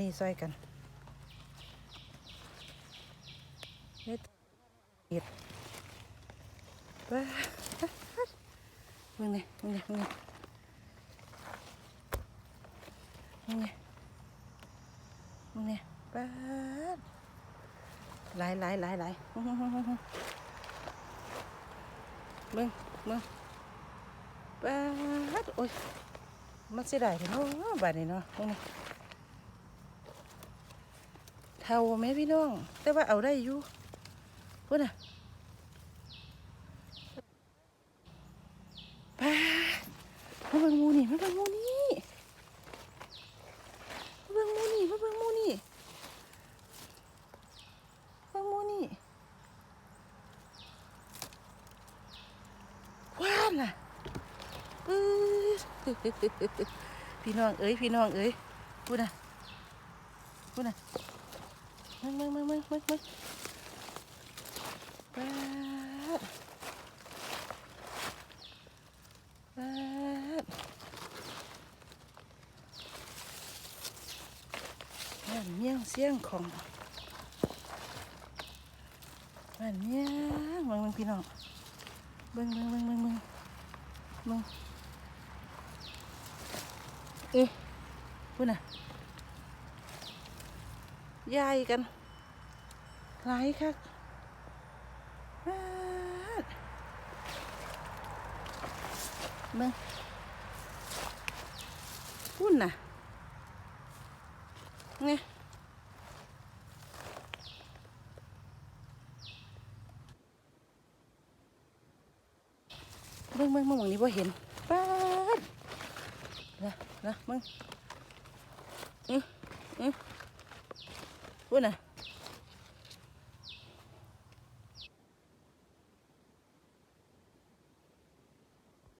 นี่ซอยกันเฮ็ดเฮ็ดว้ามึงไงมึงไงมึงไงมึงไงมึงไงป้าดหลายหลายหลายหลายมึงมึงป้าโอ้ยมันเสียดายเถอะเนาะบาดนี้เนาะมึงนี่ เท่าไหมพี่น้อง แต่ว่าเอาได้อยู่พูดนะป้ามาเบิ่งมูนี่มาเบิ่งมูนี่มาเบิ่งมูนี่มาเบิ่งมูนี่เบิ่งมูนี่ว้านน่ะพี่น้องเอ้ยพี่น้องเอ้ยพูดนะพูดนะ มึงมึงมึงมึงมึงมึงป้าดป้าดบ้านเมี่ยงเสียงของบ้านเมี่ยงมึงมึงพี่น้องเบิ่งเบิ่งเบิ่งเบิ่งเบิ่งเบิ่งเอ๊ะพูดนะ ยายกัน หลายคักปาดเบิ่งพุ่นน่ะไงเบิ่งเบิ่งเบิ่งมองนี้บ่เห็นป้าดนะนะมึงอืออือ พุ่นน่ะ